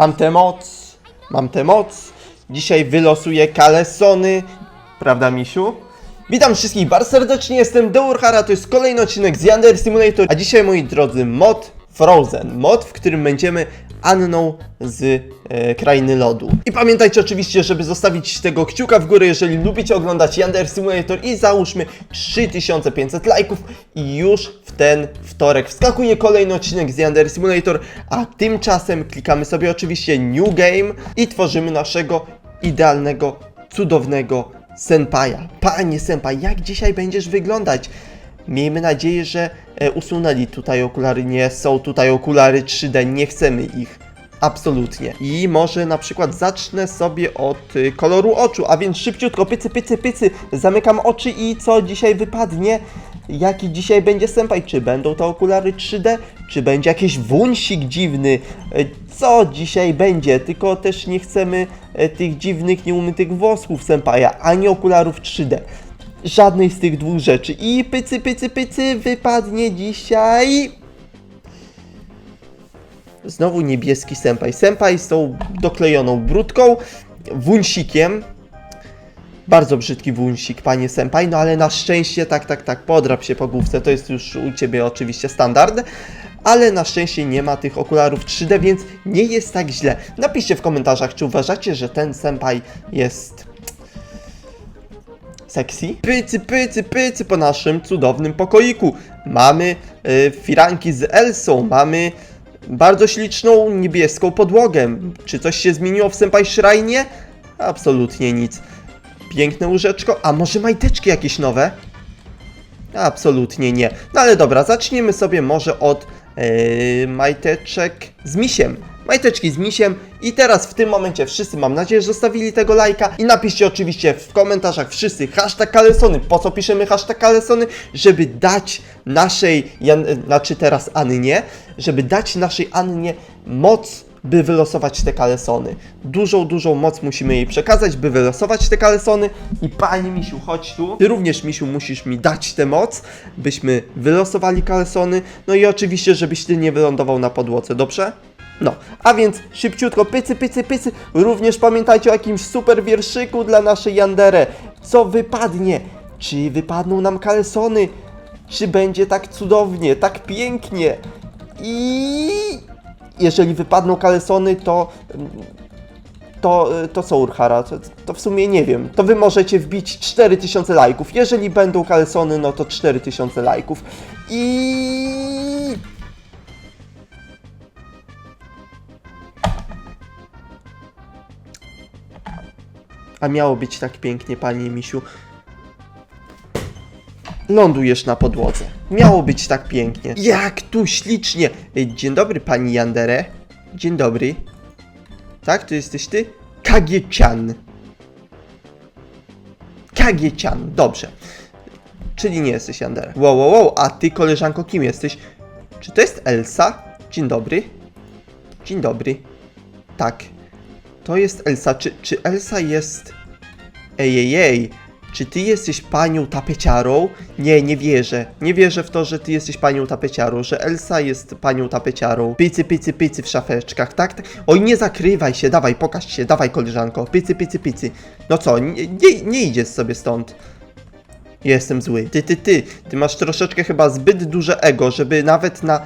Mam tę moc, mam tę moc. Dzisiaj wylosuję kalesony. Prawda, misiu? Witam wszystkich bardzo serdecznie, jestem Deurhara, to jest kolejny odcinek z Yander Simulator, a dzisiaj, moi drodzy, mod Frozen. Mod, w którym będziemy Anną z e, Krainy Lodu. I pamiętajcie oczywiście, żeby zostawić tego kciuka w górę, jeżeli lubicie oglądać Yander Simulator i załóżmy 3500 lajków i już w ten wtorek wskakuje kolejny odcinek z Yander Simulator, a tymczasem klikamy sobie oczywiście New Game i tworzymy naszego idealnego, cudownego senpaja. Panie senpai, jak dzisiaj będziesz wyglądać? Miejmy nadzieję, że e, usunęli tutaj okulary. Nie są tutaj okulary 3D, nie chcemy ich. Absolutnie. I może na przykład zacznę sobie od y, koloru oczu, a więc szybciutko, pycy, pycy, pycy, zamykam oczy i co dzisiaj wypadnie? Jaki dzisiaj będzie senpai? Czy będą to okulary 3D? Czy będzie jakiś wąsik dziwny? E, Co dzisiaj będzie? Tylko też nie chcemy e, tych dziwnych, nieumytych włosków senpaja, ani okularów 3D. Żadnej z tych dwóch rzeczy. I pycy, pycy, pycy wypadnie dzisiaj... Znowu niebieski senpai. Senpai z tą doklejoną brudką, wunsikiem. Bardzo brzydki wunsik, panie senpai, no ale na szczęście, tak, tak, tak, podrap się po główce, to jest już u ciebie oczywiście standard. Ale na szczęście nie ma tych okularów 3D, więc nie jest tak źle. Napiszcie w komentarzach, czy uważacie, że ten senpai jest sexy. Pycy, pycy, pycy po naszym cudownym pokoiku. Mamy y, firanki z Elsą, mamy bardzo śliczną niebieską podłogę. Czy coś się zmieniło w Senpai Shrine? Absolutnie nic. Piękne łóżeczko, a może majteczki jakieś nowe? Absolutnie nie. No ale dobra, zaczniemy sobie może od yy, majteczek z misiem. Majteczki z misiem i teraz w tym momencie wszyscy mam nadzieję, że zostawili tego lajka i napiszcie oczywiście w komentarzach wszyscy hashtag kalesony. Po co piszemy hashtag kalesony? Żeby dać naszej, Jan, znaczy teraz Annie, żeby dać naszej Annie moc by wylosować te kalesony. Dużą, dużą moc musimy jej przekazać, by wylosować te kalesony. I panie Misiu, chodź tu. Ty również, Misiu, musisz mi dać tę moc, byśmy wylosowali kalesony. No i oczywiście, żebyś ty nie wylądował na podłodze, dobrze? No, a więc szybciutko, pycy, pycy, pycy. Również pamiętajcie o jakimś super wierszyku dla naszej Yandere. Co wypadnie? Czy wypadną nam kalesony? Czy będzie tak cudownie, tak pięknie? I jeżeli wypadną kalesony, to. To, to co Urhara? To, to w sumie nie wiem. To wy możecie wbić 4000 lajków. Jeżeli będą kalesony, no to 4000 lajków. I. A miało być tak pięknie, panie misiu. Lądujesz na podłodze. Miało być tak pięknie. Jak tu ślicznie! Dzień dobry, pani Yandere. Dzień dobry. Tak, to jesteś ty? Kagie-chan. Kagie-chan, dobrze. Czyli nie jesteś Yandere. Wow, wow, wow, a ty, koleżanko, kim jesteś? Czy to jest Elsa? Dzień dobry. Dzień dobry. Tak. To jest Elsa. Czy, czy Elsa jest... Ej, ej, ej. Czy ty jesteś panią tapeciarą? Nie, nie wierzę. Nie wierzę w to, że ty jesteś panią tapeciarą, że Elsa jest panią tapeciarą. Pycy, pycy, pycy w szafeczkach, tak? Oj, nie zakrywaj się, dawaj, pokaż się, dawaj koleżanko. Pycy, pycy, pycy. No co, nie, nie, nie idziesz sobie stąd. Jestem zły. Ty, ty, ty, ty masz troszeczkę chyba zbyt duże ego, żeby nawet na,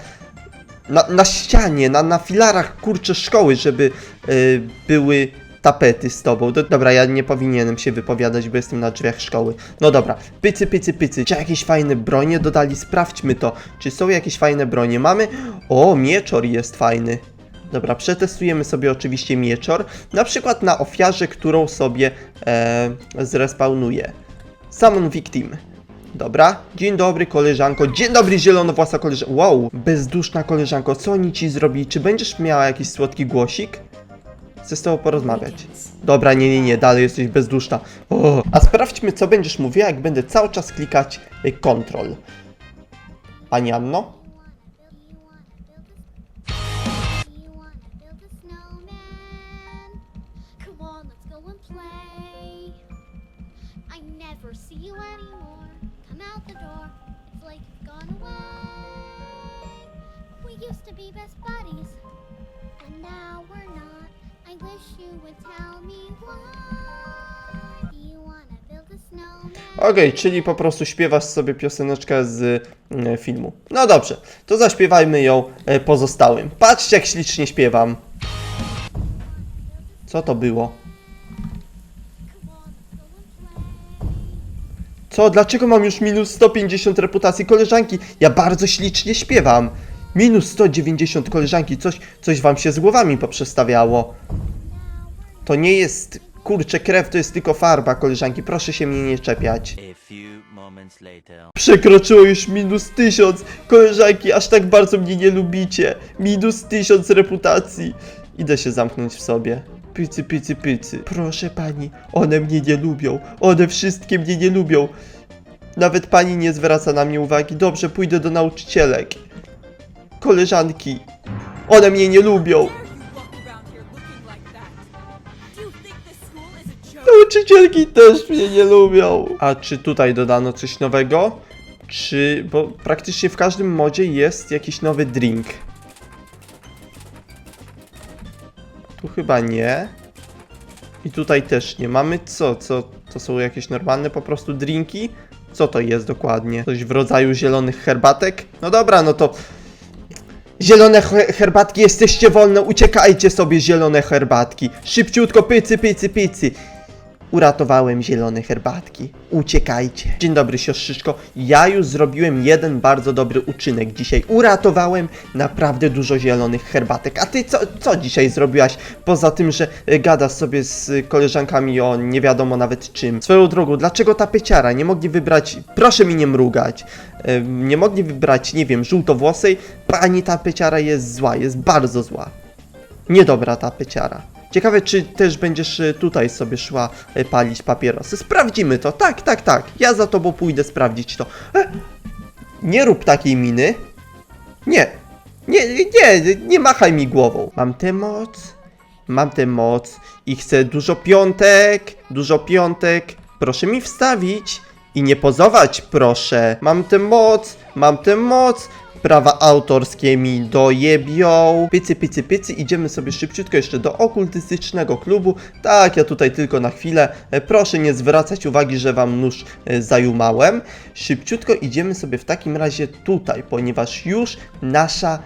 na, na ścianie, na, na filarach kurcze szkoły, żeby y, były tapety z tobą. Do, dobra, ja nie powinienem się wypowiadać, bo jestem na drzwiach szkoły. No dobra, pycy, pycy, pycy. Czy jakieś fajne bronie dodali? Sprawdźmy to. Czy są jakieś fajne bronie? Mamy... O, mieczor jest fajny. Dobra, przetestujemy sobie oczywiście mieczor. Na przykład na ofiarze, którą sobie e, zrespawnuję. Summon Victim. Dobra, dzień dobry koleżanko, dzień dobry zielonowłasa koleżanko, wow, bezduszna koleżanko, co oni ci zrobili, czy będziesz miała jakiś słodki głosik? Chcę z tobą porozmawiać. Dobra, nie, nie, nie, dalej jesteś bezduszna. O, a sprawdźmy, co będziesz mówiła, jak będę cały czas klikać y, Ctrl. Pani Anno? Come on, let's go and play. I never see you anymore. Out the door. It's like you've gone away. We used to be best buddies, and now we're not. I wish you would tell me why. Do you wanna build a snowman? Okej, czyli po prostu śpiewasz sobie pioseneczkę z e, filmu. No dobrze, to zaśpiewajmy ją e, pozostałym. Patrzcie, jak ślicznie śpiewam. Co to było? Co? Dlaczego mam już minus 150 reputacji koleżanki? Ja bardzo ślicznie śpiewam. Minus 190 koleżanki, coś, coś wam się z głowami poprzestawiało. To nie jest, kurczę, krew, to jest tylko farba, koleżanki. Proszę się mnie nie czepiać. Przekroczyło już minus 1000. Koleżanki, aż tak bardzo mnie nie lubicie. Minus 1000 reputacji. Idę się zamknąć w sobie. Pycy, pycy, pycy. Proszę pani, one mnie nie lubią. One wszystkie mnie nie lubią. Nawet pani nie zwraca na mnie uwagi. Dobrze, pójdę do nauczycielek. Koleżanki, one mnie nie lubią. Nauczycielki też mnie nie lubią. A czy tutaj dodano coś nowego? Czy. Bo praktycznie w każdym modzie jest jakiś nowy drink. Tu chyba nie. I tutaj też nie. Mamy co? Co? To są jakieś normalne po prostu drinki? Co to jest dokładnie? Coś w rodzaju zielonych herbatek? No dobra, no to. Zielone he- herbatki, jesteście wolne, uciekajcie sobie zielone herbatki. Szybciutko, pycy, pycy, pycy. Uratowałem zielone herbatki. Uciekajcie. Dzień dobry, siostrzyczko. Ja już zrobiłem jeden bardzo dobry uczynek dzisiaj. Uratowałem naprawdę dużo zielonych herbatek. A ty co, co dzisiaj zrobiłaś? Poza tym, że e, gadasz sobie z koleżankami o nie wiadomo nawet czym. Swoją drogą, dlaczego ta pyciara? Nie mogli wybrać... Proszę mi nie mrugać. E, Nie mogli wybrać, nie wiem, żółtowłosej. Pani ta pyciara jest zła, jest bardzo zła. Niedobra ta pyciara. Ciekawe, czy też będziesz e, tutaj sobie szła e, palić papierosy. Sprawdzimy to. Tak, tak, tak. Ja za tobą pójdę sprawdzić to. E, nie rób takiej miny. Nie. Nie, nie, nie machaj mi głową. Mam tę moc. Mam tę moc i chcę dużo piątek, dużo piątek. Proszę mi wstawić i nie pozować, proszę. Mam tę moc, mam tę moc. Prawa autorskie mi dojebią. Pycy, pycy, pycy. Idziemy sobie szybciutko jeszcze do okultystycznego klubu. Tak, ja tutaj tylko na chwilę. E, Proszę nie zwracać uwagi, że wam nóż e, zajumałem. Szybciutko idziemy sobie w takim razie tutaj, ponieważ już nasza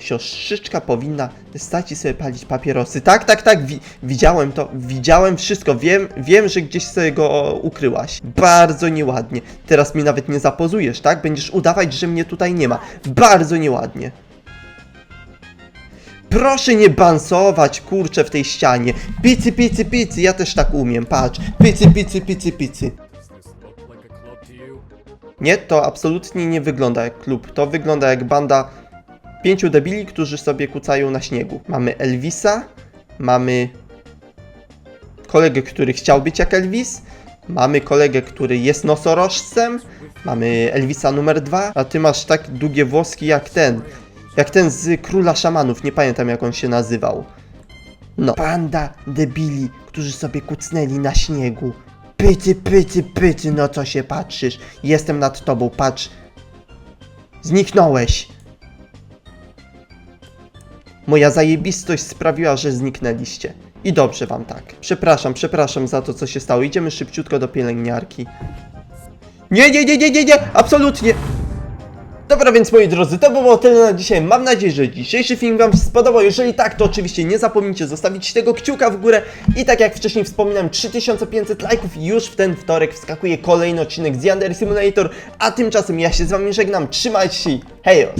siostrzyczka powinna stać i sobie palić papierosy. Tak, tak, tak, wi widziałem to, widziałem wszystko, wiem, wiem, że gdzieś sobie go ukryłaś. Bardzo nieładnie. Teraz mi nawet nie zapozujesz, tak? Będziesz udawać, że mnie tutaj nie ma. Bardzo nieładnie. Proszę nie bansować, kurczę, w tej ścianie. Picy, picy, picy, ja też tak umiem, patrz. Picy, picy, picy, picy. Nie, to absolutnie nie wygląda jak klub. To wygląda jak banda pięciu debili, którzy sobie kucają na śniegu. Mamy Elvisa, mamy kolegę, który chciał być jak Elvis, mamy kolegę, który jest nosorożcem, mamy Elvisa numer dwa, a ty masz tak długie włoski jak ten, jak ten z Króla Szamanów, nie pamiętam jak on się nazywał. No. Banda debili, którzy sobie kucnęli na śniegu. Pycy, pycy, pycy, no co się patrzysz? Jestem nad tobą, patrz. Zniknąłeś. Moja zajebistość sprawiła, że zniknęliście. I dobrze wam tak. Przepraszam, przepraszam za to, co się stało. Idziemy szybciutko do pielęgniarki. Nie, nie, nie, nie, nie, nie, absolutnie. Dobra, więc moi drodzy, to było tyle na dzisiaj. Mam nadzieję, że dzisiejszy film Wam się spodobał. Jeżeli tak, to oczywiście nie zapomnijcie zostawić tego kciuka w górę. I tak jak wcześniej wspominałem, 3500 lajków już w ten wtorek wskakuje kolejny odcinek z Yandere Simulator. A tymczasem ja się z Wami żegnam. Trzymajcie się. Hejos!